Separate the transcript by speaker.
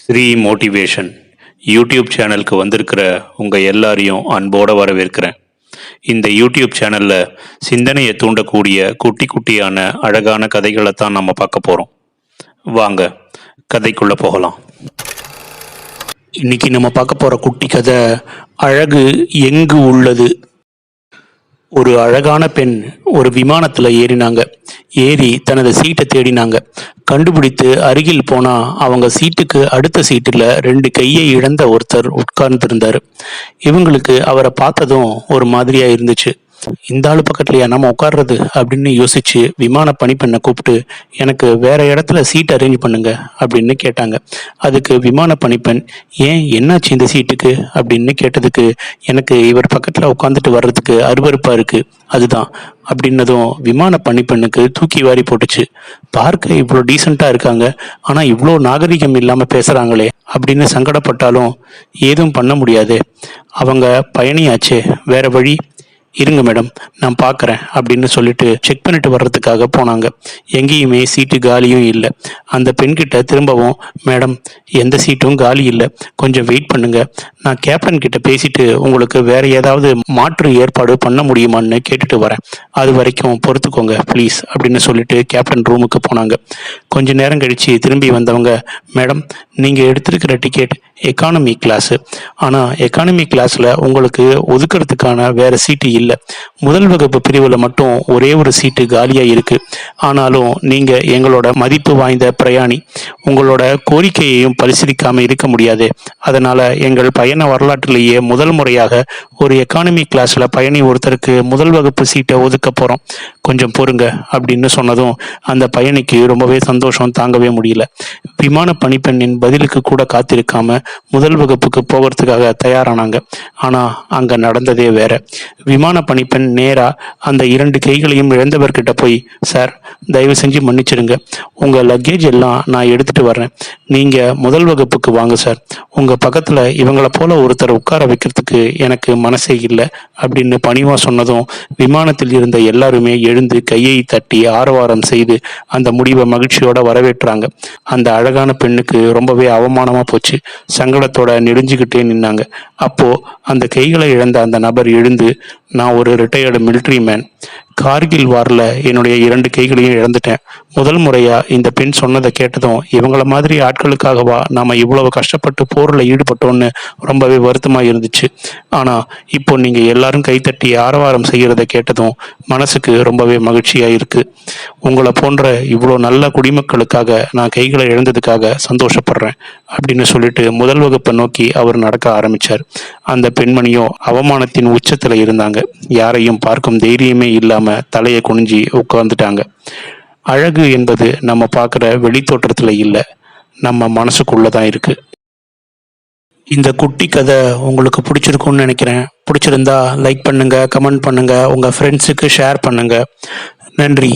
Speaker 1: Sri motivation YouTube சேனலுக்கு வந்திருக்கிற உங்கள் எல்லாரையும் அன்போடு வரவேற்கிறேன். இந்த யூடியூப் சேனலில் சிந்தனையை தூண்டக்கூடிய குட்டி குட்டியான அழகான கதைகளை தான் நம்ம பார்க்க போகிறோம் வாங்க கதைக்குள்ளே போகலாம். இன்னைக்கு நம்ம பார்க்க போகிற குட்டி கதை அழகு எங்கு உள்ளது? ஒரு அழகான பெண் ஒரு விமானத்தில் ஏறினாங்க. ஏறி தனது சீட்டை தேடினாங்க. கண்டுபிடித்து அருகில் போனா அவங்க சீட்டுக்கு அடுத்த சீட்டில் ரெண்டு கையை இழந்த ஒருத்தர் உட்கார்ந்துருந்தார். இவங்களுக்கு அவரை பார்த்ததும் ஒரு மாதிரியா இருந்துச்சு. இந்த ஆளு பக்கத்துலயா நம்ம உட்கார்றது? அப்படின்னு யோசிச்சு விமான பணிப்பெண்ணை கூப்பிட்டு எனக்கு வேற இடத்துல சீட் அரேஞ்ச் பண்ணுங்க அப்படின்னு கேட்டாங்க. அதுக்கு விமான பணிப்பெண் ஏன் என்னாச்சு இந்த சீட்டுக்கு? அப்படின்னு கேட்டதுக்கு எனக்கு இவர் பக்கத்துல உட்காந்துட்டு வர்றதுக்கு அருவறுப்பா இருக்கு. அதுதான். அப்படின்னதும் விமான பணிப்பெண்ணுக்கு தூக்கி வாரி போட்டுச்சு. பார்க்க இவ்வளோ டீசெண்டாக இருக்காங்க. ஆனால் இவ்வளோ நாகரிகம் இல்லாமல் பேசுகிறாங்களே அப்படின்னு சங்கடப்பட்டாலும் ஏதும் பண்ண முடியாது. அவங்க பயணியாச்சே. வேற வழி? இருங்க மேடம் நான் பார்க்குறேன் அப்படின்னு சொல்லிட்டு செக் பண்ணிட்டு வர்றதுக்காக போனாங்க. எங்கேயுமே சீட்டு காலியும் இல்லை. அந்த பெண்கிட்ட திரும்பவும் மேடம் எந்த சீட்டும் காலி இல்லை. கொஞ்சம் வெயிட் பண்ணுங்க. நான் கேப்டன் கிட்ட பேசிட்டு உங்களுக்கு வேற ஏதாவது மாற்று ஏற்பாடு பண்ண முடியுமான்னு கேட்டுட்டு வரேன். அது வரைக்கும் பொறுத்துக்கோங்க ப்ளீஸ் அப்படின்னு சொல்லிட்டு கேப்டன் ரூமுக்கு போனாங்க. கொஞ்ச நேரம் கழிச்சு திரும்பி வந்தவங்க மேடம் நீங்கள் எடுத்திருக்கிற டிக்கெட் எக்கானமி கிளாஸு ஆனால் எக்கானமி கிளாஸில் உங்களுக்கு ஒதுக்கிறதுக்கான வேறு சீட்டு இல்லை. முதல் வகுப்பு பிரிவில் மட்டும் ஒரே ஒரு சீட்டு காலியாக இருக்கு. ஆனாலும் நீங்கள் எங்களோட மதிப்பு வாய்ந்த பிரயாணி. உங்களோட கோரிக்கையையும் பரிசீலிக்காமல் இருக்க முடியாது. அதனால் எங்கள் பயண வரலாற்றிலேயே முதல் முறையாக ஒரு எக்கானமி கிளாஸில் பயணி ஒருத்தருக்கு முதல் வகுப்பு சீட்டை ஒதுக்க போகிறோம் கொஞ்சம் பொறுங்க அப்படின்னு சொன்னதும் அந்த பயணிக்கு ரொம்பவே சந்தோஷம் தாங்கவே முடியல. விமான பணிப்பெண்ணின் பதிலுக்கு கூட காத்திருக்காம முதல் வகுப்புக்கு போகிறதுக்காக தயாரானாங்க. ஆனா அங்க நடந்ததே வேற. விமான பணிப்பெண் நேரா அந்த இரண்டு கைகளையும் இழந்தவர்கிட்ட போய் சார் தயவு செஞ்சு மன்னிச்சிடுங்க. உங்க லக்கேஜ் எல்லாம் நான் எடுத்துட்டு வர்றேன். நீங்க முதல் வகுப்புக்கு வாங்க சார். உங்க பக்கத்துல இவங்களை போல ஒருத்தர் உட்கார வைக்கிறதுக்கு எனக்கு மனசே இல்லை அப்படின்னு பணிவா சொன்னதும் விமானத்தில் இருந்த எல்லாருமே எழுந்து கையை தட்டி ஆரவாரம் செய்து அந்த முடிவை மகிழ்ச்சியோட வரவேற்றாங்க. அந்த அழகான பெண்ணுக்கு ரொம்பவே அவமானமா போச்சு. சங்கடத்தோட நெடுஞ்சுக்கிட்டே நின்னாங்க. அப்போ அந்த கைகளை இழந்த அந்த நபர் எழுந்து நான் ஒரு ரிட்டையர்டு மிலிட்ரி மேன் கார்கில் வாரில் என்னுடைய இரண்டு கைகளையும் இழந்துட்டேன். முதல் முறையா இந்த பெண் சொன்னதை கேட்டதும் இவங்கள மாதிரி ஆட்களுக்காகவா நாம இவ்வளவு கஷ்டப்பட்டு போரில் ஈடுபட்டோம்னு ரொம்பவே வருத்தமா இருந்துச்சு. ஆனா இப்போ நீங்க எல்லாரும் கைத்தட்டி ஆரவாரம் செய்யறத கேட்டதும் மனசுக்கு ரொம்பவே மகிழ்ச்சியா இருக்கு. உங்களை போன்ற இவ்வளோ நல்ல குடிமக்களுக்காக நான் கைகளை இழந்ததுக்காக சந்தோஷப்படுறேன் அப்படின்னு சொல்லிட்டு முதல் வகுப்பை நோக்கி அவர் நடக்க ஆரம்பிச்சார். அந்த பெண்மணியும் அவமானத்தின் உச்சத்துல இருந்தாங்க. யாரையும் பார்க்கும் தைரியமே இல்லாம தலையை குனிஞ்சி உட்கார்ந்துட்டாங்க. அழகு என்பது நம்ம பார்க்குற வெளித்தோற்றத்தில் இல்லை நம்ம மனசுக்குள்ள தான் இருக்கு. இந்த குட்டி கதை உங்களுக்கு பிடிச்சிருக்கும்னு நினைக்கிறேன். பிடிச்சிருந்தா லைக் பண்ணுங்க கமெண்ட் பண்ணுங்க உங்கள் ஃப்ரெண்ட்ஸுக்கு ஷேர் பண்ணுங்க. நன்றி.